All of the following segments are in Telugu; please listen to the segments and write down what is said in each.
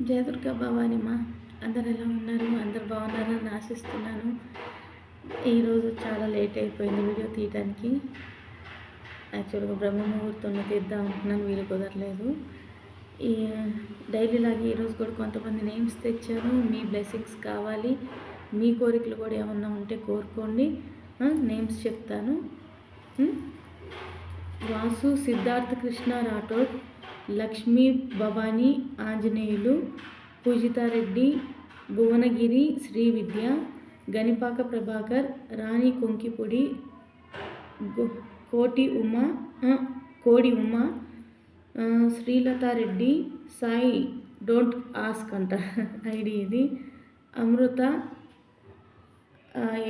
జయదుర్గ భవానిమా అందరు ఎలా ఉన్నారు? అందరు బాగున్నారని ఆశిస్తున్నాను. ఈరోజు చాలా లేట్ అయిపోయింది వీడియో తీయడానికి యాక్చువల్గా బ్రహ్మ ముహూర్తంలో తీద్దాం అనుకున్నాను వీలు కుదరలేదు. ఈ డైలీ లాగే ఈరోజు కూడా కొంతమంది నేమ్స్ తెచ్చాను మీ బ్లెస్సింగ్స్ కావాలి. మీ కోరికలు కూడా ఏమన్నా ఉంటే కోరుకోండి. నేమ్స్ చెప్తాను. వాసు సిద్ధార్థ కృష్ణ రాఠోడ్ లక్ష్మీ భవానీ ఆంజనేయులు పూజితారెడ్డి భువనగిరి శ్రీ విద్య గనిపాక ప్రభాకర్ రాణి కొంకిపొడి కోటి ఉమ కోడి ఉమ శ్రీలతారెడ్డి సాయి డోంట్ ఆస్క్ అంట ఐడి ఇది. Amrutha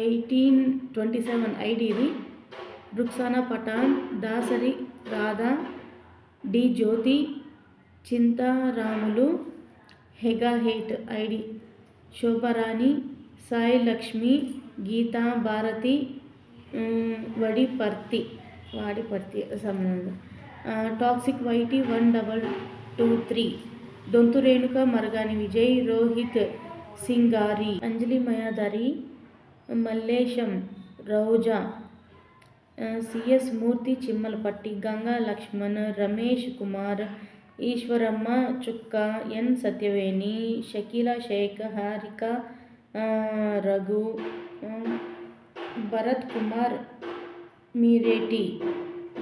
eighteen twenty seven ID ఇది. రుక్సానా పఠాన్ దాసరి రాధా డి జ్యోతి చింతారాములు హెగా హేట్ ఐడి శోభరాణి సాయి లక్ష్మి గీతా భారతి వడిపర్తి వాడిపర్తి సంబంధం. Toxic YT one double two three. Donthu Renuka Maragani Vijay Rohit Singari Anjali Mayadari Mallesham Rouza CS Murthy Chimmalapatti Ganga Laxman Ramesh Kumar Eswaramma Chukka N Satyaveni Shakeela Shaik Harika Raghu Bharath Kumar మీరేటి?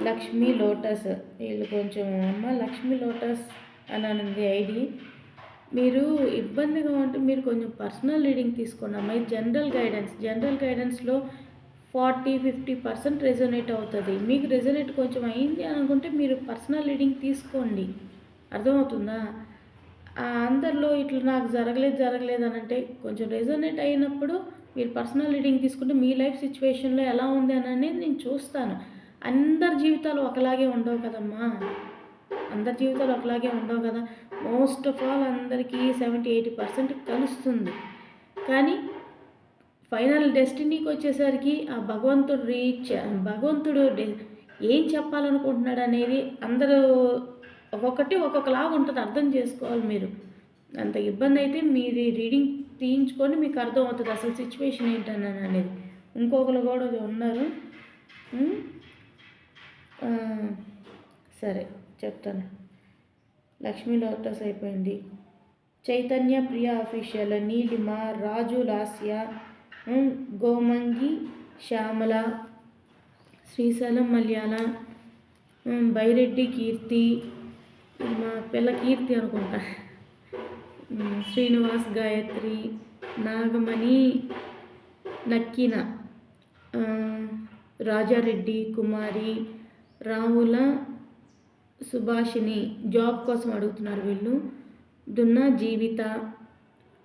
Lakshmi Lotus. వీళ్ళు కొంచెం అమ్మ లక్ష్మీ లోటస్ అని ఉంది ఐడి. మీరు ఇబ్బందిగా ఉంటే మీరు కొంచెం పర్సనల్ రీడింగ్ తీసుకోండి అమ్మాయి జనరల్ గైడెన్స్. జనరల్ గైడెన్స్లో ఫార్టీ ఫిఫ్టీ పర్సెంట్ రెజొనేట్ అవుతుంది. మీకు రెజొనేట్ కొంచెం అయింది అని అనుకుంటే మీరు పర్సనల్ రీడింగ్ తీసుకోండి. అర్థమవుతుందా? అందరిలో ఇట్లా నాకు జరగలేదు జరగలేదు అని అంటే కొంచెం రెజొనేట్ అయినప్పుడు మీరు పర్సనల్ రీడింగ్ తీసుకుంటే మీ లైఫ్ సిచ్యువేషన్లో ఎలా ఉంది అని అనేది నేను చూస్తాను. అందరి జీవితాలు ఒకలాగే ఉండవు కదమ్మా. అందరి జీవితాలు ఒకలాగే ఉండవు కదా. మోస్ట్ ఆఫ్ ఆల్ అందరికీ సెవెంటీ ఎయిటీ పర్సెంట్ కలుస్తుంది. కానీ ఫైనల్ డెస్టినీకి వచ్చేసరికి ఆ భగవంతుడు రీచ్ భగవంతుడు డె- ఏం చెప్పాలనుకుంటున్నాడు అనేది అందరూ ఒక్కొక్కటి ఒక్కొక్కలాగా ఉంటుంది అర్థం చేసుకోవాలి మీరు. అంత ఇబ్బంది అయితే మీది రీడింగ్ తీయించుకొని మీకు అర్థం అవుతుంది అసలు సిచ్యువేషన్ ఏంటని అనేది. ఇంకొకరు కూడా ఉన్నారు. సరే చెప్తాను. లక్ష్మీ లోటస్ అయిపోయింది. చైతన్య ప్రియ అఫీషియల్ నీలిమ రాజు లాస్య గోమంగి శ్యామల శ్రీశైలం మలయాళ బైరెడ్డి కీర్తి మా పిల్ల కీర్తి అనుకుంటా. శ్రీనివాస్ గాయత్రి నాగమణి నక్కిన రాజారెడ్డి కుమారి రాముల సుభాషిణి జాబ్ కోసం అడుగుతున్నారు వీళ్ళు. Dunna Jeevitha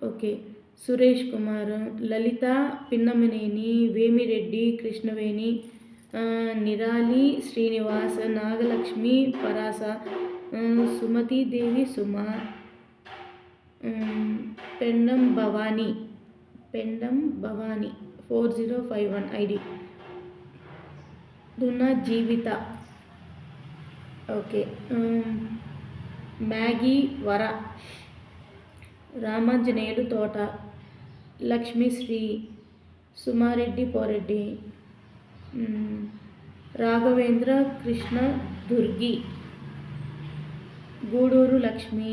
okay. Suresh Kumar Lalitha Pinnamaneni Vemireddy Krishnaveni Nirali Srinivas Nagalakshmi Parasa Sumathidevi Suma Pendam Bhavani Pendam Bhavani four zero five one ID. Dunna Jeevitha. Okay Maggi వర. రామాంజనేయులు తోట లక్ష్మీశ్రీ సుమారెడ్డి పోరెడ్డి రాఘవేంద్ర కృష్ణ దుర్గి గూడూరు లక్ష్మి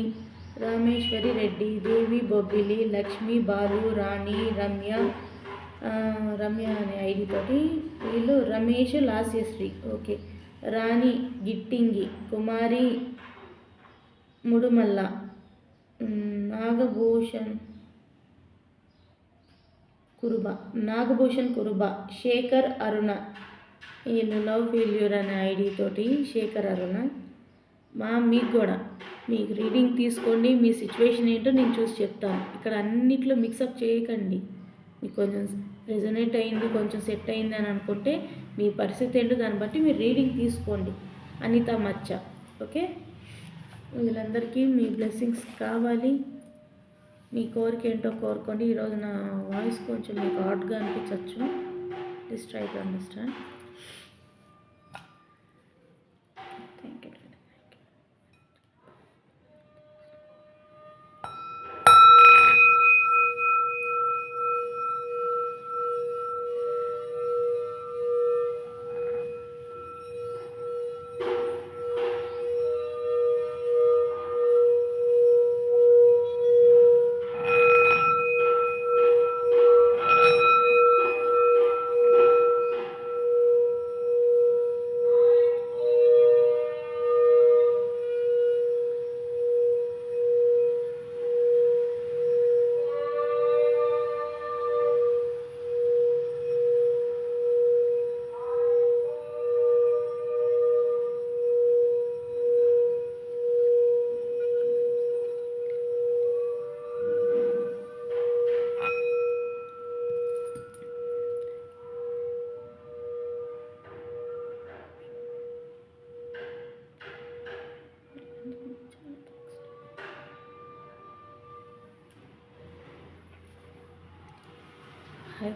రామేశ్వరి రెడ్డి దేవి బొబ్బిలి లక్ష్మి బాలు రాణి రమ్య రమ్య అనే ఐడి తోటి వీళ్ళు రమేష్ లాస్యశ్రీ ఓకే. రాణి గిట్టింగి కుమారి ముడుమల్ల నాగభూషణ్ కురుబ నాగభూషణ్ కురుబ శేఖర్ అరుణ. వీళ్ళు లవ్ ఫెయిల్యూర్ అనే ఐడి తోటి శేఖర్ అరుణ. మా మీకు కూడా. మీకు రీడింగ్ తీసుకోండి మీ సిచ్యువేషన్ ఏంటో నేను చూసి చెప్తాను. ఇక్కడ అన్నిట్లో మిక్సప్ చేయకండి. మీకు కొంచెం రెజనేట్ అయింది కొంచెం సెట్ అయింది అని అనుకుంటే మీ పరిస్థితి ఏంటో దాన్ని బట్టి మీరు రీడింగ్ తీసుకోండి. అనిత మచ్చ ఓకే? వీళ్ళందరికీ మీ బ్లెస్సింగ్స్ కావాలి. మీ కోరిక ఏంటో కోరుకోండి. ఈరోజు నా వాయిస్ కొంచెం మీకు హాట్గా అనిపించవచ్చు ప్లీజ్ ట్రై టు అండర్స్టాండ్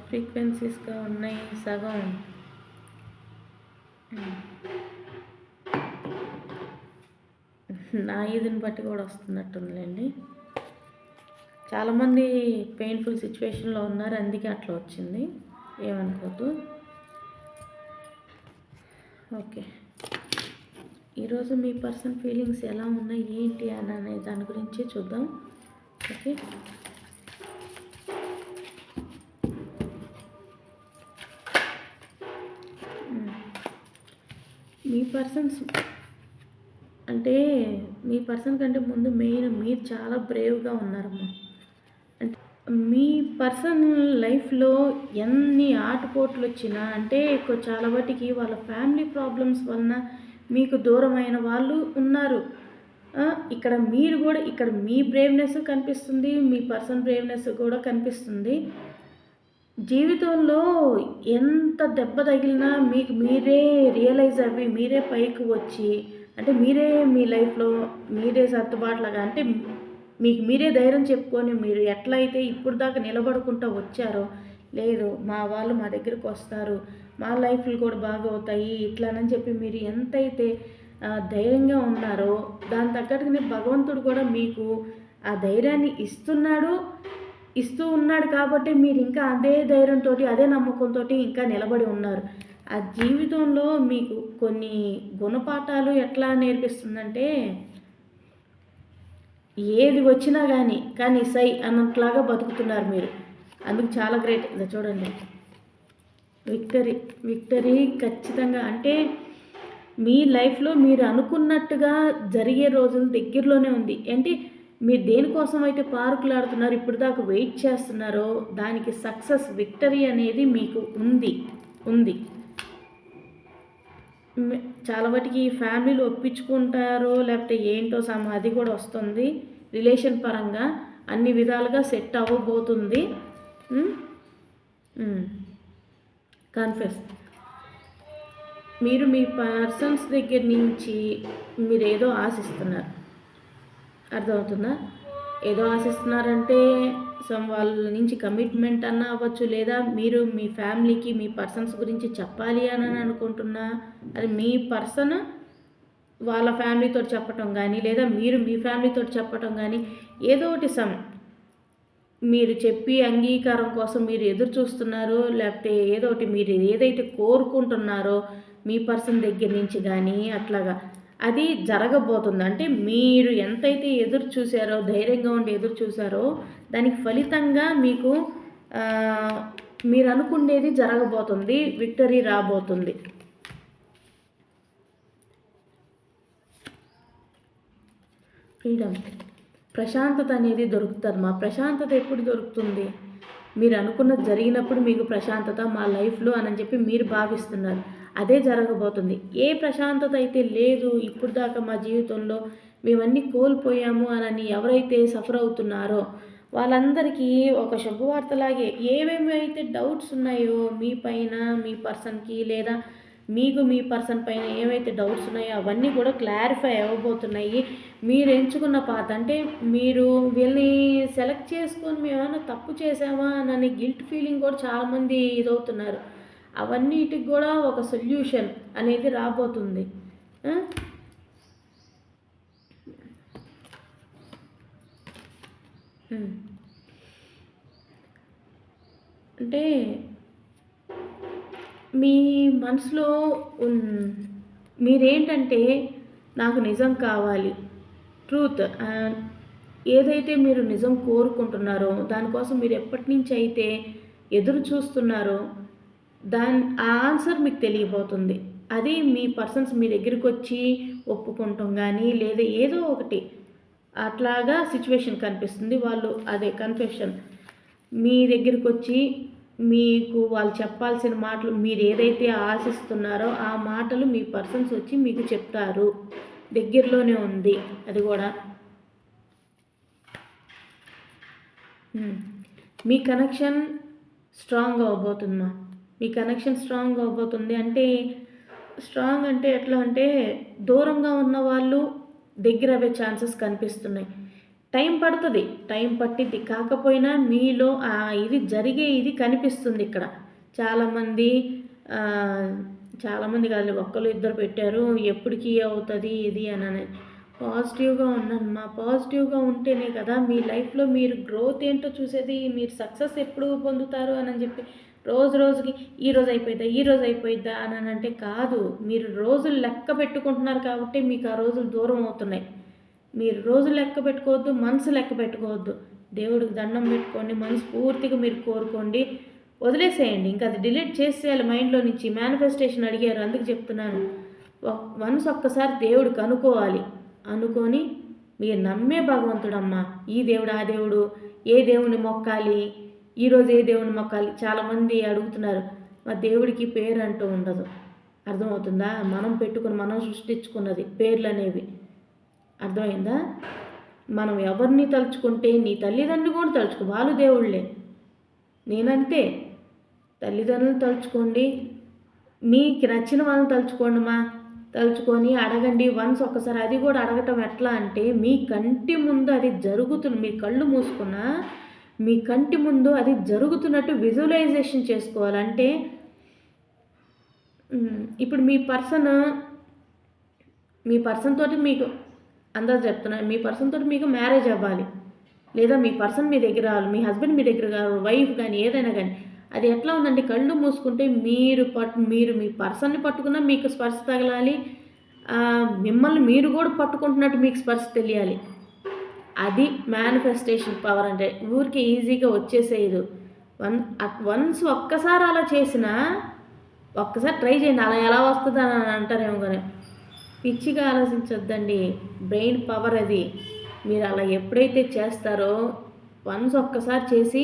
ఫ్రీక్వెన్సీస్గా ఉన్నాయి సగం. నా ఇదిని బట్టి కూడా వస్తున్నట్టుందిలేండి. చాలామంది పెయిన్ఫుల్ సిచ్యువేషన్లో ఉన్నారు అందుకే అట్లా వచ్చింది. ఏమనుకోద్దు. ఓకే. ఈరోజు మీ పర్సన్ ఫీలింగ్స్ ఎలా ఉన్నాయి ఏంటి అని అనే దాని గురించి చూద్దాం. ఓకే. మీ పర్సన్స్ అంటే మీ పర్సన్ కంటే ముందు మెయిన్ మీరు చాలా బ్రేవ్గా ఉన్నారమ్మా. అంటే మీ పర్సన్ లైఫ్లో ఎన్ని ఆటపోట్లు వచ్చినా అంటే చాలా వాటికి వాళ్ళ ఫ్యామిలీ ప్రాబ్లమ్స్ వలన మీకు దూరమైన వాళ్ళు ఉన్నారు. ఇక్కడ మీరు కూడా ఇక్కడ మీ బ్రేవ్నెస్ కనిపిస్తుంది మీ పర్సన్ బ్రేవ్నెస్ కూడా కనిపిస్తుంది. జీవితంలో ఎంత దెబ్బ తగిలినా మీకు మీరే రియలైజ్ అవ్వి మీరే పైకి వచ్చి అంటే మీరే మీ లైఫ్లో మీరే సర్దుబాటులాగా అంటే మీకు మీరే ధైర్యం చెప్పుకొని మీరు ఎట్లయితే ఇప్పుడు దాకా నిలబడుకుంటూ వచ్చారో లేదు మా వాళ్ళు మా దగ్గరికి వస్తారు మా లైఫ్లు కూడా బాగా అవుతాయి ఇట్లానని చెప్పి మీరు ఎంతైతే ధైర్యంగా ఉన్నారో దాని తగ్గట్టుగానే భగవంతుడు కూడా మీకు ఆ ధైర్యాన్ని ఇస్తున్నాడు ఇస్తూ ఉన్నాడు కాబట్టి మీరు ఇంకా అదే ధైర్యంతో అదే నమ్మకంతో ఇంకా నిలబడి ఉన్నారు. ఆ జీవితంలో మీకు కొన్ని గుణపాఠాలు ఎట్లా నేర్పిస్తుందంటే ఏది వచ్చినా కానీ కానీ సై అన్నట్లాగా బతుకుతున్నారు మీరు. అందుకు చాలా గ్రేట్. ఇది చూడండి. విక్టరీ విక్టరీ ఖచ్చితంగా అంటే మీ లైఫ్లో మీరు అనుకున్నట్టుగా జరిగే రోజులు దగ్గరలోనే ఉంది. ఏంటి మీరు దేనికోసం అయితే పార్కులు ఆడుతున్నారు ఇప్పుడు దాకా వెయిట్ చేస్తున్నారో దానికి సక్సెస్ విక్టరీ అనేది మీకు ఉంది ఉంది. చాలా వాటికి ఫ్యామిలీలు ఒప్పించుకుంటారో లేకపోతే ఏంటో సమాధి అది కూడా వస్తుంది. రిలేషన్ పరంగా అన్ని విధాలుగా సెట్ అవ్వబోతుంది. కన్ఫెస్ మీరు మీ పర్సన్స్ దగ్గర నుంచి మీరు ఏదో ఆశిస్తున్నారు. అర్థమవుతుందా? ఏదో ఆశిస్తున్నారంటే సమ్ వాళ్ళ నుంచి కమిట్మెంట్ అన్న అవ్వచ్చు లేదా మీరు మీ ఫ్యామిలీకి మీ పర్సన్స్ గురించి చెప్పాలి అని అనుకుంటున్నా అది మీ పర్సన్ వాళ్ళ ఫ్యామిలీతో చెప్పటం కానీ లేదా మీరు మీ ఫ్యామిలీతో చెప్పటం కానీ ఏదో ఒకటి సమ్ మీరు చెప్పి అంగీకారం కోసం మీరు ఎదురు చూస్తున్నారో లేకపోతే ఏదో ఒకటి మీరు ఏదైతే కోరుకుంటున్నారో మీ పర్సన్ దగ్గర నుంచి కానీ అట్లాగా. అది జరగబోతుంది. అంటే మీరు ఎంతైతే ఎదురు చూసారో ధైర్యంగా ఉండి ఎదురు చూసారో దానికి ఫలితంగా మీకు మీరు అనుకునేది జరగబోతుంది విక్టరీ రాబోతుంది. ఫ్రీడమ్. ప్రశాంతత అనేది దొరుకుతుంది మా ప్రశాంతత ఎప్పుడు దొరుకుతుంది? మీరు అనుకున్నది జరిగినప్పుడు మీకు ప్రశాంతత మా లైఫ్లో అని చెప్పి మీరు భావిస్తున్నారు. అదే జరగబోతుంది. ఏ ప్రశాంతత అయితే లేదు ఇప్పుడు దాకా మా జీవితంలో మేమన్నీ కోల్పోయాము అని ఎవరైతే సఫర్ అవుతున్నారో వాళ్ళందరికీ ఒక శుభవార్తలాగే ఏమేమి అయితే డౌట్స్ ఉన్నాయో మీ పైన మీ పర్సన్కి లేదా మీకు మీ పర్సన్ పైన ఏవైతే డౌట్స్ ఉన్నాయో అవన్నీ కూడా క్లారిఫై అవ్వబోతున్నాయి. మీరు ఎంచుకున్న పాత అంటే మీరు వీళ్ళని సెలెక్ట్ చేసుకొని మేము ఏమైనా తప్పు చేసామా అని గిల్ట్ ఫీలింగ్ కూడా చాలామంది ఇదవుతున్నారు. అవన్నిటికి కూడా ఒక సొల్యూషన్ అనేది రాబోతుంది. అంటే మీ మనసులో ఉన్- మీరేంటంటే నాకు నిజం కావాలి ట్రూత్ ఏదైతే మీరు నిజం కోరుకుంటున్నారో దానికోసం మీరు ఎప్పటి నుంచి అయితే ఎదురు చూస్తున్నారో దాని ఆ ఆన్సర్ మీకు తెలియబోతుంది. అది మీ పర్సన్స్ మీ దగ్గరికి వచ్చి ఒప్పుకుంటాం కానీ లేదా ఏదో ఒకటి అట్లాగా సిచ్యువేషన్ కనిపిస్తుంది. వాళ్ళు అదే కన్ఫెషన్. మీ దగ్గరికి వచ్చి మీకు వాళ్ళు చెప్పాల్సిన మాటలు మీరు ఏదైతే ఆశిస్తున్నారో ఆ మాటలు మీ పర్సన్స్ వచ్చి మీకు చెప్తారు. దగ్గరలోనే ఉంది. అది కూడా. మీ కనెక్షన్ స్ట్రాంగ్ అవ్వబోతుందమ్మా మీ కనెక్షన్ స్ట్రాంగ్ అవ్వబోతుంది. అంటే స్ట్రాంగ్ అంటే ఎట్లా అంటే దూరంగా ఉన్న వాళ్ళు దగ్గర అవ్వే ఛాన్సెస్ కనిపిస్తున్నాయి. టైం పడుతుంది. టైం పట్టిద్ది. కాకపోయినా మీలో ఇది జరిగే ఇది కనిపిస్తుంది ఇక్కడ. చాలామంది చాలామంది కాదు ఒక్కరు ఇద్దరు పెట్టారు. ఎప్పటికీ అవుతుంది ఇది అని అని పాజిటివ్గా ఉన్నాను. మా పాజిటివ్గా ఉంటేనే కదా మీ లైఫ్లో మీరు గ్రోత్ ఏంటో చూసేది మీరు సక్సెస్ ఎప్పుడు పొందుతారు అని చెప్పి రోజు రోజుకి ఈ రోజు అయిపోయిద్దా ఈ రోజు అయిపోయిద్దా అని అంటే కాదు. మీరు రోజులు లెక్క పెట్టుకుంటున్నారు కాబట్టి మీకు ఆ రోజులు దూరం అవుతున్నాయి. మీరు రోజు లెక్క పెట్టుకోవద్దు మనసు లెక్క పెట్టుకోవద్దు. దేవుడికి దండం పెట్టుకోండి మనసు పూర్తిగా మీరు కోరుకోండి. వదిలేసేయండి. ఇంకా అది డిలీట్ చేసేయాలి మైండ్లో నుంచి. మేనిఫెస్టేషన్ అడిగారు అందుకు చెప్తున్నాను. మనసు ఒక్కసారి దేవుడికి అనుకోవాలి. అనుకొని మీరు నమ్మే భగవంతుడమ్మా. ఈ దేవుడు ఆ దేవుడు. ఏ దేవుని మొక్కాలి? ఈరోజు ఏ దేవుని మొక్కాలి. చాలామంది అడుగుతున్నారు మా దేవుడికి పేరు అంటూ ఉండదు. అర్థమవుతుందా? మనం పెట్టుకుని మనం సృష్టించుకున్నది పేర్లు అనేవి అర్థమైందా? మనం ఎవరిని తలుచుకుంటే నీ తల్లిదండ్రులు కూడా తలుచుకో వాళ్ళు దేవుళ్ళే. నేనంతే. తల్లిదండ్రులు తలుచుకోండి మీకు నచ్చిన వాళ్ళని తలుచుకోండి మా. తలుచుకొని అడగండి వన్స్ ఒకసారి అది కూడా అడగటం ఎట్లా అంటే మీ కంటి ముందు అది జరుగుతుంది మీ కళ్ళు మూసుకున్నా మీ కంటి ముందు అది జరుగుతున్నట్టు విజువలైజేషన్ చేసుకోవాలంటే ఇప్పుడు మీ పర్సన్ మీ పర్సన్ తోటి మీకు అందరు చెప్తున్నాను మీ పర్సన్ తోటి మీకు మ్యారేజ్ అవ్వాలి. లేదా మీ పర్సన్ మీ దగ్గర రావాలి మీ హస్బెండ్ మీ దగ్గర కావాలి వైఫ్ కానీ ఏదైనా కానీ. అది ఎట్లా ఉందంటే కళ్ళు మూసుకుంటే మీరు పట్టు మీరు మీ పర్సన్ని పట్టుకున్నా మీకు స్పర్శ తగలాలి. మిమ్మల్ని మీరు కూడా పట్టుకుంటున్నట్టు మీకు స్పర్శ తెలియాలి. అది మేనిఫెస్టేషన్ పవర్ అంటే ఊరికి ఈజీగా వచ్చేసేయదు. వన్ వన్స్ ఒక్కసారి అలా చేసినా ఒక్కసారి ట్రై చేయండి అలా ఎలా వస్తుంది అని అంటారేమో కానీ పిచ్చిగా ఆలోచించొద్దండి. బ్రెయిన్ పవర్ అది. మీరు అలా ఎప్పుడైతే చేస్తారో వన్స్ ఒక్కసారి చేసి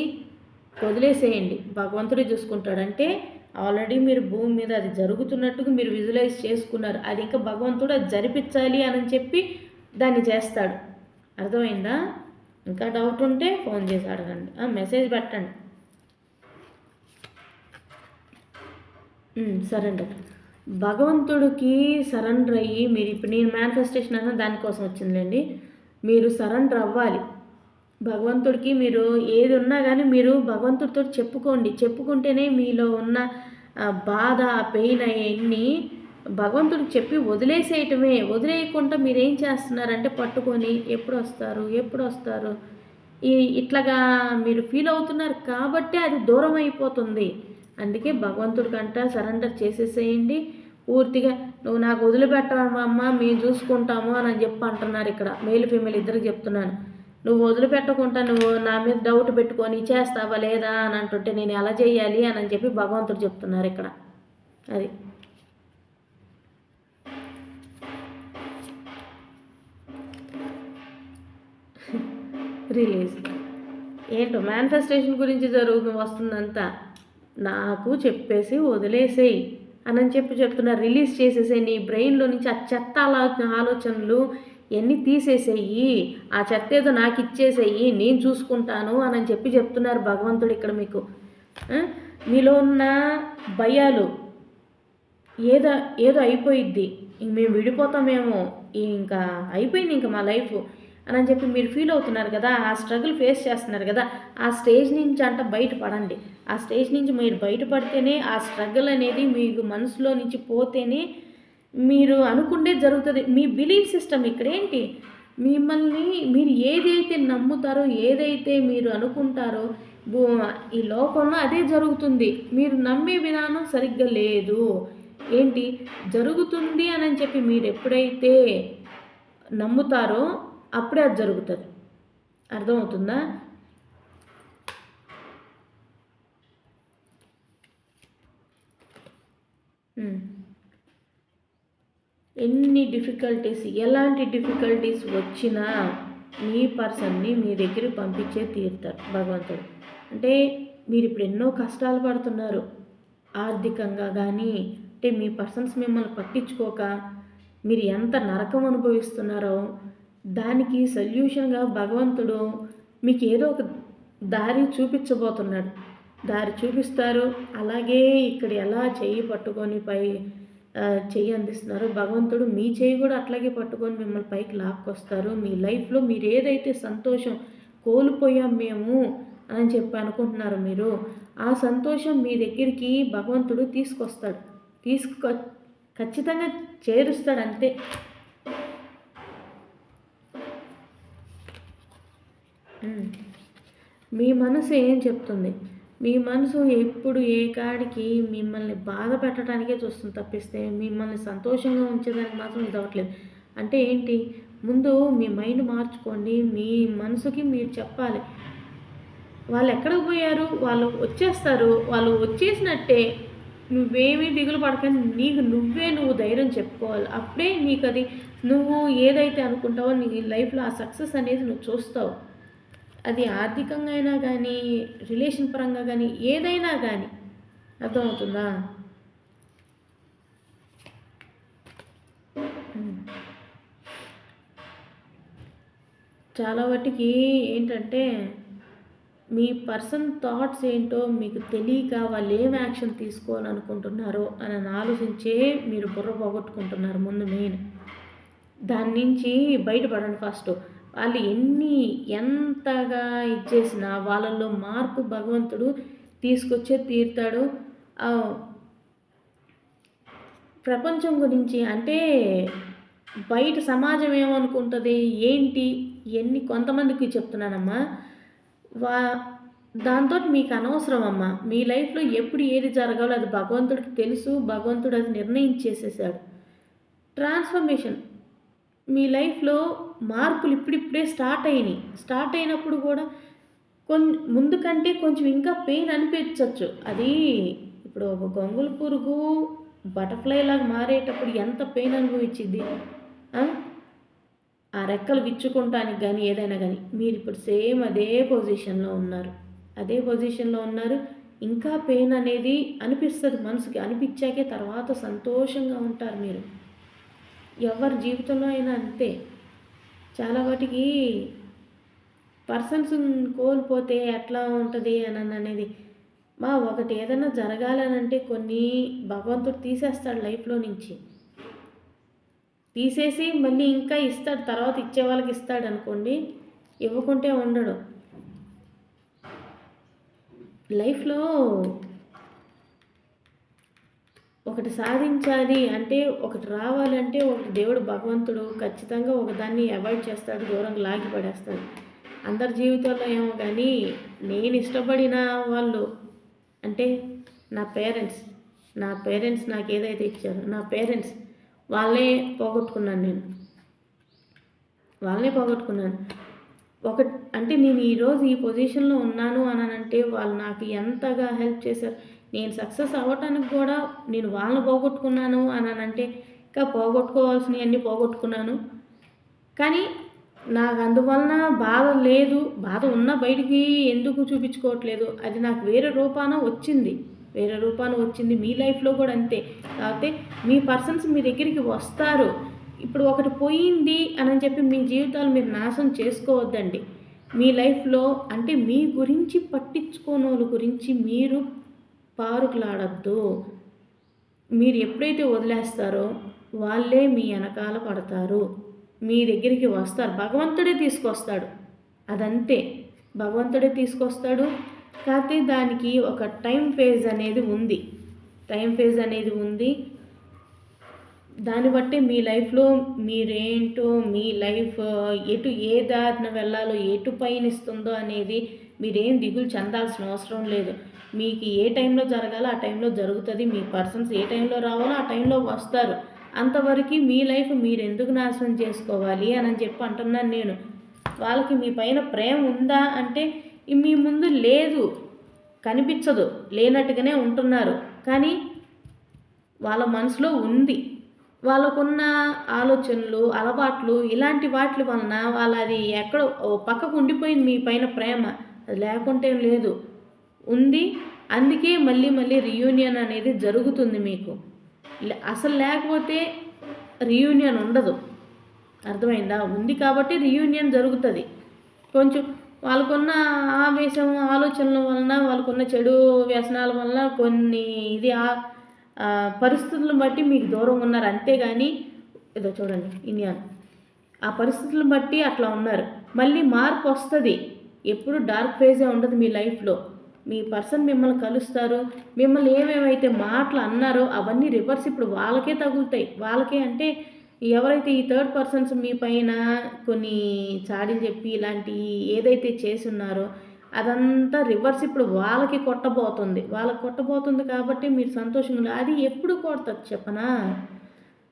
వదిలేసేయండి. భగవంతుడే చూసుకుంటాడంటే ఆల్రెడీ మీరు భూమి మీద అది జరుగుతున్నట్టుగా మీరు విజువలైజ్ చేసుకున్నారు. అది ఇంకా భగవంతుడు అది జరిపించాలి అని చెప్పి దాన్ని చేస్తాడు. అర్థమైందా? ఇంకా డౌట్ ఉంటే ఫోన్ చేసి అడగండి. ఆ, మెసేజ్ పెట్టండి. సరే సరెండర్ భగవంతుడికి సరెండర్ అయ్యి మీరు ఇప్పుడు నేను మేనిఫెస్టేషన్ అన్న దానికోసం వచ్చిందిలేండి. మీరు సరెండర్ అవ్వాలి. భగవంతుడికి మీరు ఏది ఉన్నా కానీ మీరు భగవంతుడితో చెప్పుకోండి. చెప్పుకుంటేనే మీలో ఉన్న బాధ పెయిన్ అవన్నీ భగవంతుడికి చెప్పి వదిలేసేయటమే. వదిలేయకుండా మీరు ఏం చేస్తున్నారంటే పట్టుకొని ఎప్పుడు వస్తారు ఎప్పుడు వస్తారు ఈ ఇట్లాగా మీరు ఫీల్ అవుతున్నారు కాబట్టే అది దూరం అయిపోతుంది అందుకే భగవంతుడికంట సరెండర్ చేసేసేయండి. పూర్తిగా నువ్వు నాకు వదిలిపెట్టమమ్మా అమ్మ మేము చూసుకుంటాము అని చెప్పి అంటున్నారు ఇక్కడ. మేల్ ఫీమేల్ ఇద్దరికి చెప్తున్నాను. నువ్వు వదిలిపెట్టకుండా నువ్వు నా మీద డౌట్ పెట్టుకొని చేస్తావా లేదా అని అంటుంటే నేను ఎలా చేయాలి అని చెప్పి భగవంతుడు చెప్తున్నారు ఇక్కడ. అది. రిలీజ్. ఏంటో మేనిఫెస్టేషన్ గురించి జరుగు వస్తుందంతా. నాకు చెప్పేసి వదిలేసేయి. అని చెప్పి చెప్తున్నారు రిలీజ్ చేసేసేయి. నీ బ్రెయిన్లో నుంచి ఆ చెత్త ఆలోచనలు ఎన్ని తీసేసేయి. ఆ చెత్త ఏదో నాకు ఇచ్చేసేయి. నేను చూసుకుంటాను అని చెప్పి చెప్తున్నారు భగవంతుడు ఇక్కడ మీకు. మీలో ఉన్న భయాలు ఏదో ఏదో అయిపోయిద్ది. ఇంక మేము విడిపోతామేమో. ఇంకా అయిపోయింది ఇంకా మా లైఫ్. అని అని చెప్పి మీరు ఫీల్ అవుతున్నారు కదా ఆ స్ట్రగుల్ ఫేస్ చేస్తున్నారు కదా ఆ స్టేజ్ నుంచి అంట బయటపడండి. ఆ స్టేజ్ నుంచి మీరు బయటపడితేనే ఆ స్ట్రగుల్ అనేది మీకు మనసులో నుంచి పోతేనే మీరు అనుకుంటే జరుగుతుంది. మీ బిలీఫ్ సిస్టమ్ ఇక్కడ ఏంటి? మిమ్మల్ని మీరు ఏదైతే నమ్ముతారో ఏదైతే మీరు అనుకుంటారో ఈ లోకంలో అదే జరుగుతుంది. మీరు నమ్మే విధానం సరిగ్గా లేదు. ఏంటి? జరుగుతుంది అని చెప్పి మీరు ఎప్పుడైతే నమ్ముతారో అప్పుడే అది జరుగుతుంది. అర్థమవుతుందా? ఎన్ని డిఫికల్టీస్ ఎలాంటి డిఫికల్టీస్ వచ్చినా మీ పర్సన్ని మీ దగ్గరికి పంపించే తీరుతారు భగవంతుడు. అంటే మీరు ఇప్పుడు ఎన్నో కష్టాలు పడుతున్నారు. ఆర్థికంగా కానీ అంటే మీ పర్సన్స్ మిమ్మల్ని పట్టించుకోక మీరు ఎంత నరకం అనుభవిస్తున్నారో దానికి సొల్యూషన్గా భగవంతుడు మీకు ఏదో ఒక దారి చూపించబోతున్నాడు. దారి చూపిస్తారు. అలాగే ఇక్కడ ఎలా చేయి పట్టుకొని పై చెయ్యి అందిస్తున్నారు. భగవంతుడు మీ చేయి కూడా అట్లాగే పట్టుకొని మిమ్మల్ని పైకి లాక్కొస్తారు. మీ లైఫ్లో మీరు ఏదైతే సంతోషం కోల్పోయాం మేము అని చెప్పి అనుకుంటున్నారు మీరు ఆ సంతోషం మీ దగ్గరికి భగవంతుడు తీసుకొస్తాడు. తీసుకు ఖచ్చితంగా చేరుస్తాడు అంతే. మీ మనసు ఏం చెప్తుంది? మీ మనసు ఎప్పుడు ఏ కాడికి మిమ్మల్ని బాధ పెట్టడానికే చూస్తుంది తప్పిస్తే మిమ్మల్ని సంతోషంగా ఉంచేదానికి మాత్రం ఇదవట్లేదు అంటే ఏంటి? ముందు మీ మైండ్ మార్చుకోండి మీ మనసుకి మీరు చెప్పాలి. వాళ్ళు ఎక్కడికి పోయారు? వాళ్ళు వచ్చేస్తారు. వాళ్ళు వచ్చేసినట్టే నువ్వేమీ దిగులు పడకండి. నీకు నువ్వే నువ్వు ధైర్యం చెప్పుకోవాలి. అప్పుడే నీకు అది నువ్వు ఏదైతే అనుకుంటావో నీ లైఫ్లో ఆ సక్సెస్ అనేది నువ్వు చూస్తావు. అది ఆర్థికంగా అయినా కానీ రిలేషన్ పరంగా కానీ ఏదైనా కానీ అర్థమవుతుందా? చాలా వాటికి ఏంటంటే మీ పర్సన్ థాట్స్ ఏంటో మీకు తెలియక వాళ్ళు ఏం యాక్షన్ తీసుకోవాలనుకుంటున్నారో అని ఆలోచించే మీరు బుర్ర పోగొట్టుకుంటున్నారు ముందు మెయిన్. దాని నుంచి బయటపడండి ఫస్ట్. వాళ్ళు ఎన్ని ఎంతగా ఇచ్చేసినా వాళ్ళల్లో మార్పు భగవంతుడు తీసుకొచ్చే తీరుతాడు. ప్రపంచం గురించి అంటే బయట సమాజం ఏమనుకుంటుంది? ఏంటి? ఎన్ని కొంతమందికి చెప్తున్నానమ్మా. వా దాంతో మీకు అనవసరం అమ్మ మీ లైఫ్లో ఎప్పుడు ఏది జరగాలో అది భగవంతుడికి తెలుసు. భగవంతుడు అది నిర్ణయించేసేసాడు. ట్రాన్స్ఫర్మేషన్. మీ లైఫ్లో మార్పులు ఇప్పుడిప్పుడే స్టార్ట్ అయినాయి. స్టార్ట్ అయినప్పుడు కూడా కొన్ని ముందు కంటే కొంచెం ఇంకా పెయిన్ అనిపించవచ్చు అది ఇప్పుడు ఒక గొంగుల పురుగు బటర్ఫ్లై లాగా మారేటప్పుడు ఎంత పెయిన్ అనుభవించింది ఆ? రెక్కలు విచ్చుకుంటానికి కానీ ఏదైనా కానీ మీరు ఇప్పుడు సేమ్ అదే పొజిషన్లో ఉన్నారు. అదే పొజిషన్లో ఉన్నారు. ఇంకా పెయిన్ అనేది అనిపిస్తుంది మనసుకి. అనిపించాకే తర్వాత సంతోషంగా ఉంటారు మీరు. ఎవరి జీవితంలో అయినా అంతే. చాలా వాటికి పర్సన్స్ కోల్పోతే ఎట్లా ఉంటుంది అని అనేది. మా ఒకటి ఏదైనా జరగాలనంటే కొన్ని భగవంతుడు తీసేస్తాడు లైఫ్లో నుంచి. తీసేసి మళ్ళీ ఇంకా ఇస్తాడు తర్వాత ఇచ్చే వాళ్ళకి ఇస్తాడు అనుకోండి ఇవ్వకుంటే ఉండడు. లైఫ్లో ఒకటి సాధించాలి అంటే ఒకటి రావాలంటే ఒకటి దేవుడు భగవంతుడు ఖచ్చితంగా ఒకదాన్ని అవాయిడ్ చేస్తాడు దూరంగా లాగి పడేస్తాడు. అందరి జీవితంలో ఏమో కానీ నేను ఇష్టపడిన వాళ్ళు అంటే నా పేరెంట్స్. నా పేరెంట్స్ నాకు ఏదైతే ఇచ్చారో నా పేరెంట్స్ వాళ్ళే పోగొట్టుకున్నాను నేను. వాళ్ళనే పోగొట్టుకున్నాను. ఒక అంటే నేను ఈరోజు ఈ పొజిషన్లో ఉన్నాను అని అంటే వాళ్ళు నాకు ఎంతగా హెల్ప్ చేశారు. నేను సక్సెస్ అవ్వటానికి కూడా నేను వాళ్ళని పోగొట్టుకున్నాను అని అంటే ఇంకా పోగొట్టుకోవాల్సినవి అన్నీ పోగొట్టుకున్నాను. కానీ నాకు అందువలన బాధ లేదు. బాధ ఉన్న బయటికి ఎందుకు చూపించుకోవట్లేదు? అది నాకు వేరే రూపాన వచ్చింది. వేరే రూపాన వచ్చింది. మీ లైఫ్లో కూడా అంతే. కాకపోతే మీ పర్సన్స్ మీ దగ్గరికి వస్తారు. ఇప్పుడు ఒకటి పోయింది అని చెప్పి మీ జీవితాలు మీరు నాశనం చేసుకోవద్దండి. మీ లైఫ్లో అంటే మీ గురించి పట్టించుకోని గురించి మీరు పారుకులాడద్దు. మీరు ఎప్పుడైతే వదిలేస్తారో వాళ్ళే మీ వెనకాల పడతారు. మీ దగ్గరికి వస్తారు. భగవంతుడే తీసుకొస్తాడు. అదంతే. భగవంతుడే తీసుకొస్తాడు. కాకపోతే దానికి ఒక టైం ఫేజ్ అనేది ఉంది. టైం ఫేజ్ అనేది ఉంది. దాన్ని బట్టి మీ లైఫ్లో మీరేంటో మీ లైఫ్ ఎటు ఏ దారిన వెళ్ళాలో ఎటు పయనిస్తుందో అనేది మీరేం దిగులు చెందాల్సిన అవసరం లేదు. మీకు ఏ టైంలో జరగాలో ఆ టైంలో జరుగుతుంది. మీ పర్సన్స్ ఏ టైంలో రావాలో ఆ టైంలో వస్తారు. అంతవరకు మీ లైఫ్ మీరు ఎందుకు నాశనం చేసుకోవాలి అని చెప్పి అంటున్నాను నేను. వాళ్ళకి మీ పైన ప్రేమ ఉందా అంటే మీ ముందు లేదు. కనిపించదు. లేనట్టుగానే ఉంటున్నారు. కానీ వాళ్ళ మనసులో ఉంది. వాళ్ళకున్న ఆలోచనలు అలవాట్లు ఇలాంటి వాటి వలన వాళ్ళ అది ఎక్కడో పక్కకు ఉండిపోయింది మీ పైన ప్రేమ. అది లేకుంటే లేదు. ఉంది. అందుకే మళ్ళీ మళ్ళీ రియూనియన్ అనేది జరుగుతుంది మీకు. అసలు లేకపోతే రియూనియన్ ఉండదు. అర్థమైందా? ఉంది కాబట్టి రియూనియన్ జరుగుతుంది. కొంచెం వాళ్ళకున్న ఆవేశం ఆలోచనల వలన వాళ్ళకున్న చెడు వ్యసనాల వలన కొన్ని ఇది ఆ, పరిస్థితులను బట్టి మీకు దూరంగా ఉన్నారు. అంతేగాని ఏదో చూడండి ఇండియన్ ఆ పరిస్థితులను బట్టి అట్లా ఉన్నారు. మళ్ళీ మార్పు వస్తుంది. ఎప్పుడు డార్క్ ఫేజే ఉండదు మీ లైఫ్లో. మీ పర్సన్ మిమ్మల్ని కలుస్తారు మిమ్మల్ని ఏమేమైతే మాటలు అన్నారో అవన్నీ రివర్స్ ఇప్పుడు వాళ్ళకే తగులుతాయి. వాళ్ళకే అంటే ఎవరైతే ఈ థర్డ్ పర్సన్స్ మీ పైన కొన్ని చాడీలు చెప్పి ఇలాంటి ఏదైతే చేస్తున్నారో అదంతా రివర్స్ ఇప్పుడు వాళ్ళకి కొట్టబోతుంది. వాళ్ళకి కొట్టబోతుంది కాబట్టి మీరు సంతోషంగా అది ఎప్పుడు కొడతారు చెప్పనా?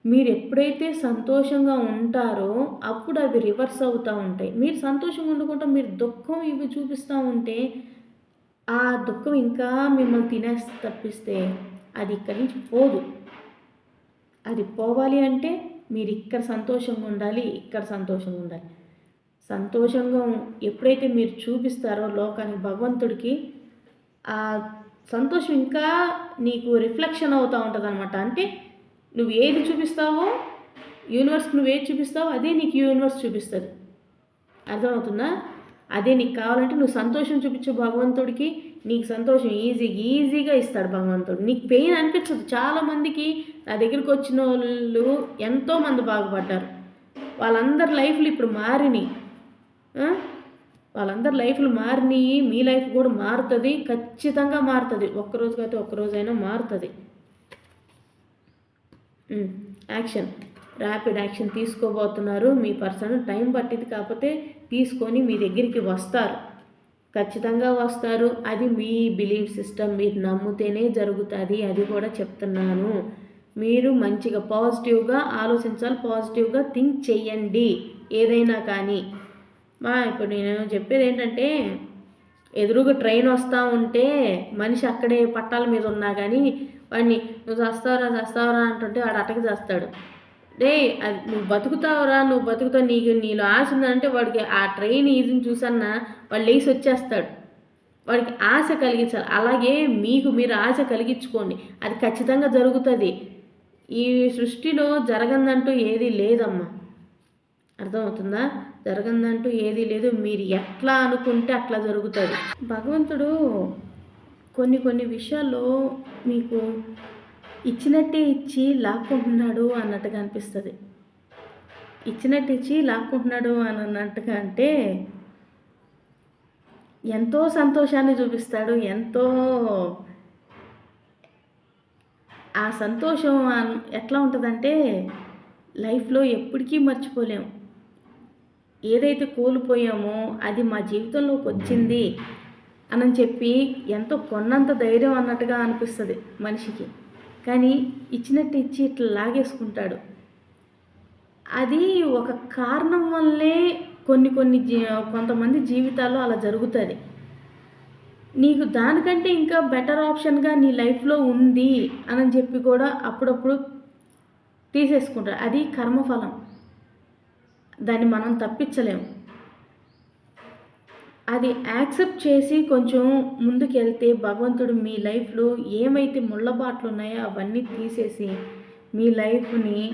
మీరు ఎప్పుడైతే సంతోషంగా ఉంటారో అప్పుడు అవి రివర్స్ అవుతూ ఉంటాయి. మీరు సంతోషంగా ఉండకుండా మీరు దుఃఖం ఇవి చూపిస్తూ ఉంటే ఆ దుఃఖం ఇంకా మిమ్మల్ని తినేసి తప్పిస్తే అది ఇక్కడి నుంచి పోదు. అది పోవాలి అంటే మీరు ఇక్కడ సంతోషంగా ఉండాలి ఇక్కడ సంతోషంగా ఉండాలి. సంతోషంగా ఎప్పుడైతే మీరు చూపిస్తారో లోకానికి భగవంతుడికి ఆ సంతోషం ఇంకా నీకు రిఫ్లెక్షన్ అవుతూ ఉంటుంది అనమాట అంటే నువ్వు ఏది చూపిస్తావో యూనివర్స్కి నువ్వు ఏది చూపిస్తావో అదే నీకు యూనివర్స్ చూపిస్తుంది. అర్థమవుతుందా? అదే నీకు కావాలంటే నువ్వు సంతోషం చూపించు భగవంతుడికి. నీకు సంతోషం ఈజీ ఈజీగా ఇస్తాడు భగవంతుడు. నీకు పెయిన్ అనిపించదు. చాలామందికి నా దగ్గరికి వచ్చిన వాళ్ళు ఎంతోమంది బాగుపడ్డారు. వాళ్ళందరి లైఫ్లు ఇప్పుడు మారినాయి. వాళ్ళందరి లైఫ్లు మారినాయి. మీ లైఫ్ కూడా మారుతుంది. ఖచ్చితంగా మారుతుంది. ఒక్కరోజు కాకపోతే ఒక్కరోజైనా మారుతుంది. యాక్షన్ ర్యాపిడ్ యాక్షన్ తీసుకోబోతున్నారు. మీ పర్సన్ టైం పట్టింది కాకపోతే తీసుకొని మీ దగ్గరికి వస్తారు. ఖచ్చితంగా వస్తారు. అది మీ బిలీఫ్ సిస్టమ్. మీరు నమ్మితేనే జరుగుతుంది. అది కూడా చెప్తున్నాను. మీరు మంచిగా పాజిటివ్గా ఆలోచించాలి. పాజిటివ్గా థింక్ చేయండి. ఏదైనా కానీ. మా ఇప్పుడు నేను చెప్పేది ఏంటంటే ఎదురుగా ట్రైన్ వస్తూ ఉంటే మనిషి అక్కడే పట్టాల మీద ఉన్నా కానీ వాడిని నువ్వు చస్తావరా చస్తావరా అంటుంటే వాడు అటకి చేస్తాడు. డే అది నువ్వు బతుకుతావురా నువ్వు బతుకుతావు నీకు నీలో ఆశ ఉందంటే వాడికి ఆ ట్రైన్ ఈజీని చూసన్నా వాడు లేచి వచ్చేస్తాడు. వాడికి ఆశ కలిగించాలి. అలాగే మీకు మీరు ఆశ కలిగించుకోండి. అది ఖచ్చితంగా జరుగుతుంది. ఈ సృష్టిలో జరగందంటూ ఏది లేదమ్మా. అర్థమవుతుందా? జరగందంటూ ఏదీ లేదు. మీరు ఎట్లా అనుకుంటే అట్లా జరుగుతుంది. భగవంతుడు కొన్ని కొన్ని విషయాల్లో మీకు ఇచ్చినట్టే ఇచ్చి లాక్కుంటున్నాడు అన్నట్టుగా అనిపిస్తుంది. ఇచ్చినట్టు ఇచ్చి లాక్కుంటున్నాడు అని అన్నట్టుగా అంటే ఎంతో సంతోషాన్ని చూపిస్తాడు ఎంతో ఆ సంతోషం ఎట్లా ఉంటుందంటే లైఫ్లో ఎప్పటికీ మర్చిపోలేము ఏదైతే కోల్పోయామో అది మా జీవితంలోకి వచ్చింది అని చెప్పి ఎంతో కొన్నంత ధైర్యం అన్నట్టుగా అనిపిస్తుంది మనిషికి. కానీ ఇచ్చినట్టు ఇచ్చి ఇట్లా లాగేసుకుంటాడు. అది ఒక కారణం వల్లే కొన్ని కొన్ని జీ కొంతమంది జీవితాల్లో అలా జరుగుతుంది. నీకు దానికంటే ఇంకా బెటర్ ఆప్షన్గా నీ లైఫ్లో ఉంది అని చెప్పి కూడా అప్పుడప్పుడు తీసేసుకుంటారు. అది కర్మఫలం. దాన్ని మనం తప్పించలేము. అది యాక్సెప్ట్ చేసి కొంచెం ముందుకెళ్తే భగవంతుడు మీ లైఫ్లో ఏమైతే ముళ్ళబాట్లు ఉన్నాయో అవన్నీ తీసేసి మీ లైఫ్ని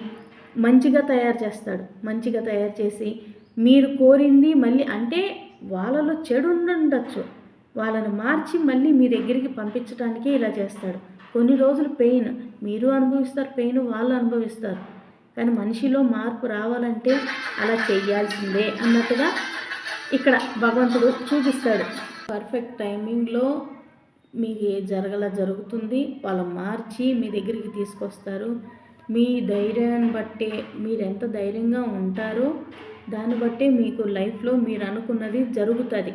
మంచిగా తయారు చేస్తాడు. మంచిగా తయారు చేసి మీరు కోరింది మళ్ళీ అంటే వాళ్ళలో చెడు ఉండొచ్చు. వాళ్ళని మార్చి మళ్ళీ మీ దగ్గరికి పంపించడానికే ఇలా చేస్తాడు. కొన్ని రోజులు పెయిన్. మీరు అనుభవిస్తారు పెయిన్ వాళ్ళు అనుభవిస్తారు. కానీ మనిషిలో మార్పు రావాలంటే అలా చేయాల్సిందే అన్నట్టుగా ఇక్కడ భగవంతుడు చూపిస్తాడు. పర్ఫెక్ట్ టైమింగ్లో మీకు ఏ జరగల జరుగుతుంది వాళ్ళు మార్చి మీ దగ్గరికి తీసుకొస్తారు. మీ ధైర్యాన్ని బట్టే మీరు ఎంత ధైర్యంగా ఉంటారో దాన్ని బట్టే మీకు లైఫ్లో మీరు అనుకున్నది జరుగుతుంది.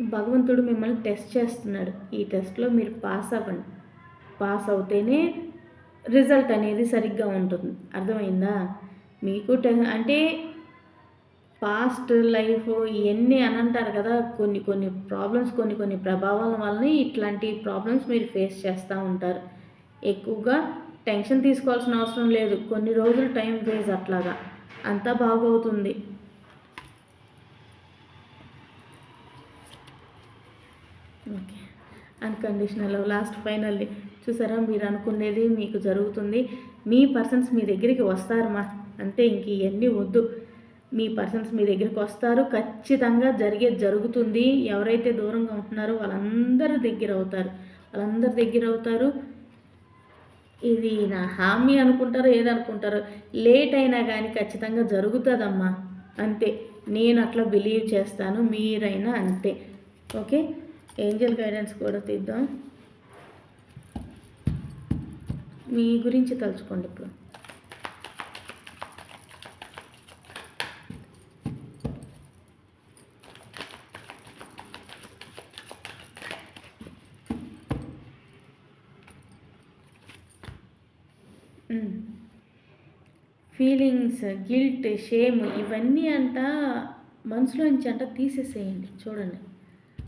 భగవంతుడు మిమ్మల్ని టెస్ట్ చేస్తున్నాడు. ఈ టెస్ట్లో మీరు పాస్ అవ్వండి. పాస్ అవుతేనే రిజల్ట్ అనేది సరిగ్గా ఉంటుంది. అర్థమైందా? మీకు టె అంటే పాస్ట్ లైఫ్ ఇవన్నీ అని అంటారు కదా. కొన్ని కొన్ని ప్రాబ్లమ్స్ కొన్ని కొన్ని ప్రభావాల వలన ఇట్లాంటి ప్రాబ్లమ్స్ మీరు ఫేస్ చేస్తూ ఉంటారు. ఎక్కువగా టెన్షన్ తీసుకోవాల్సిన అవసరం లేదు. కొన్ని రోజులు టైం ఫేజ్ అట్లాగా. అంతా బాగవుతుంది. ఓకే. అన్కండిషనల్ లాస్ట్ ఫైనల్లీ చూసారా మీరు అనుకునేది మీకు జరుగుతుంది. మీ పర్సన్స్ మీ దగ్గరికి వస్తారమ్మా. అంతే ఇంక ఇవన్నీ వద్దు. మీ పర్సన్స్ మీ దగ్గరికి వస్తారు. ఖచ్చితంగా జరిగే జరుగుతుంది. ఎవరైతే దూరంగా ఉంటున్నారో వాళ్ళందరి దగ్గర అవుతారు. వాళ్ళందరి దగ్గర అవుతారు. ఇది నా హామీ అనుకుంటారో ఏదనుకుంటారో లేట్ అయినా కానీ ఖచ్చితంగా జరుగుతుందమ్మా. అంతే. నేను అట్లా బిలీవ్ చేస్తాను. మీరైనా అంతే. ఓకే? ఏంజల్ గైడెన్స్ కూడా తీద్దాం. మీ గురించి తలుచుకోండి ఇప్పుడు. ఫీలింగ్స్ గిల్ట్ షేమ్ ఇవన్నీ అంట మనసులోంచి అంట తీసేసేయండి. చూడండి.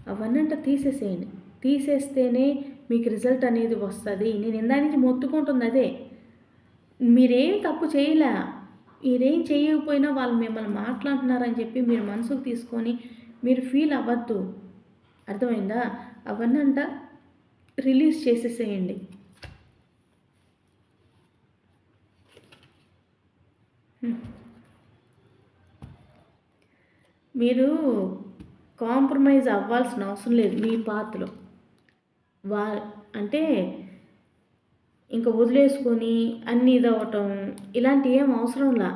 అవన్నీ అంట తీసేసేయండి. తీసేస్తేనే మీకు రిజల్ట్ అనేది వస్తుంది. నేను ఇందా నుంచి మొత్తుకుంటుంది అదే. మీరేం తప్పు చేయలే. మీరేం చేయకపోయినా వాళ్ళు మిమ్మల్ని మాట్లాడుతున్నారని చెప్పి మీరు మనసుకు తీసుకొని మీరు ఫీల్ అవ్వద్దు. అర్థమైందా? అవన్నీ అంట రిలీజ్ చేసేసేయండి. మీరు కాంప్రమైజ్ అవ్వాల్సిన అవసరం లేదు మీ పాత్రలో. వా అంటే ఇంకా వదిలేసుకొని అన్నీ ఇదవటం ఇలాంటి ఏం అవసరంలా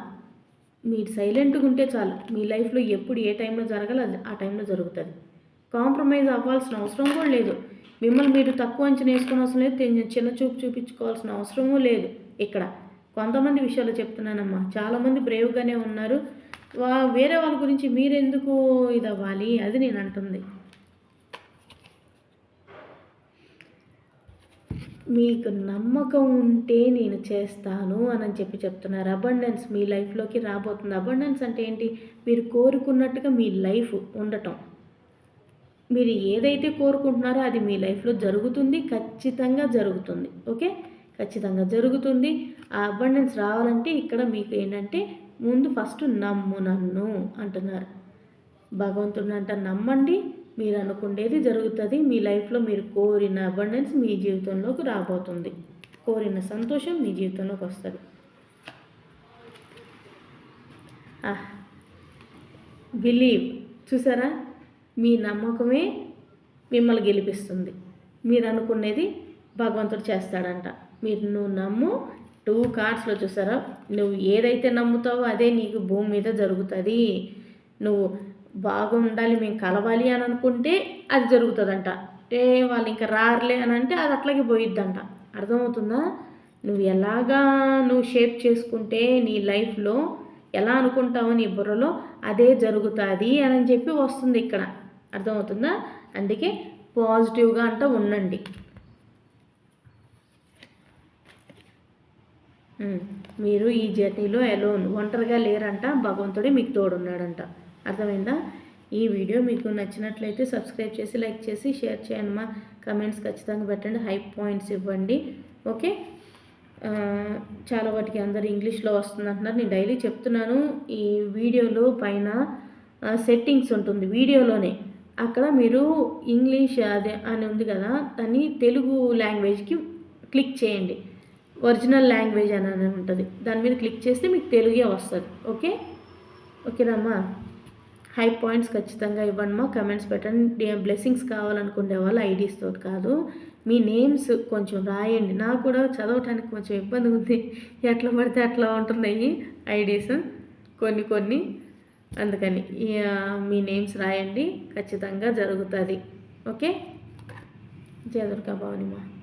మీరు సైలెంట్గా ఉంటే చాలు. మీ లైఫ్లో ఎప్పుడు ఏ టైంలో జరగాలో అది ఆ టైంలో జరుగుతుంది. కాంప్రమైజ్ అవ్వాల్సిన అవసరం కూడా లేదు. మిమ్మల్ని మీరు తక్కువ అంచనా వేసుకోవాల్సిన అవసరం లేదు. చిన్న చూపు చూపించుకోవాల్సిన అవసరమూ లేదు. ఇక్కడ కొంతమంది విషయాలు చెప్తున్నానమ్మా. చాలామంది బ్రేవ్గానే ఉన్నారు. వా వేరే వాళ్ళ గురించి మీరెందుకు ఇది అవ్వాలి అది నేను అంటుంది. మీకు నమ్మకం ఉంటే నేను చేస్తాను అని చెప్పి చెప్తున్నారు. అబండెన్స్ మీ లైఫ్లోకి రాబోతుంది. అబండెన్స్ అంటే ఏంటి? మీరు కోరుకున్నట్టుగా మీ లైఫ్ ఉండటం. మీరు ఏదైతే కోరుకుంటున్నారో అది మీ లైఫ్లో జరుగుతుంది ఖచ్చితంగా జరుగుతుంది. ఓకే ఖచ్చితంగా జరుగుతుంది. ఆ అబండెన్స్ రావాలంటే ఇక్కడ మీకు ఏంటంటే ముందు ఫస్ట్ నమ్ము నన్ను అంటున్నారు. భగవంతుడిని అంట నమ్మండి. మీరు అనుకునేది జరుగుతుంది. మీ లైఫ్లో మీరు కోరిన అబండెన్స్ మీ జీవితంలోకి రాబోతుంది. కోరిన సంతోషం మీ జీవితంలోకి వస్తుంది. బిలీవ్ చూసారా? మీ నమ్మకమే మిమ్మల్ని గెలిపిస్తుంది. మీరు అనుకునేది భగవంతుడు చేస్తాడంట. మీరు నువ్వు నమ్ము టూ కార్డ్స్లో చూసారా? నువ్వు ఏదైతే నమ్ముతావో అదే నీకు భూమి మీద జరుగుతుంది. నువ్వు బాగుండాలి మేము కలవాలి అని అనుకుంటే అది జరుగుతుందంట. ఏ వాళ్ళు ఇంకా రారులే అని అంటే అది అట్లాగే పోయిద్దంట. అర్థమవుతుందా? నువ్వు ఎలాగా నువ్వు షేప్ చేసుకుంటే నీ లైఫ్లో ఎలా అనుకుంటావో నీ బుర్రలో అదే జరుగుతుంది అని చెప్పి వస్తుంది ఇక్కడ. అర్థమవుతుందా? అందుకే పాజిటివ్గా అంట ఉండండి. మీరు ఈ జర్నీలో ఎలోన్ ఒంటరిగా లేరంట భగవంతుడే మీకు తోడున్నాడంట. అర్థమైందా? ఈ వీడియో మీకు నచ్చినట్లయితే సబ్స్క్రైబ్ చేసి లైక్ చేసి షేర్ చేయండి మా కమెంట్స్ ఖచ్చితంగా పెట్టండి. హై పాయింట్స్ ఇవ్వండి. ఓకే చాలా వాటికి అందరు ఇంగ్లీష్లో వస్తుంది అంటున్నారు నేను డైలీ చెప్తున్నాను. ఈ వీడియోలో పైన సెట్టింగ్స్ ఉంటుంది వీడియోలోనే. అక్కడ మీరు ఇంగ్లీష్ అదే అని ఉంది కదా దాన్ని తెలుగు లాంగ్వేజ్కి క్లిక్ చేయండి. ఒరిజినల్ లాంగ్వేజ్ అని ఉంటుంది. దాని మీద క్లిక్ చేస్తే మీకు తెలుగే వస్తుంది. ఓకే? ఓకేనమ్మా హై పాయింట్స్ ఖచ్చితంగా ఇవ్వండి మా. కమెంట్స్ పెట్టండి. బ్లెస్సింగ్స్ కావాలనుకునే వాళ్ళు ఐడీస్తో కాదు. మీ నేమ్స్ కొంచెం రాయండి. నాకు కూడా చదవటానికి కొంచెం ఇబ్బంది ఉంది. ఎట్లా పడితే అట్లా ఉంటున్నాయి ఐడీస్. కొన్ని కొన్ని. అందుకని మీ నేమ్స్ రాయండి. ఖచ్చితంగా జరుగుతుంది. ఓకే? జయ భవనిమా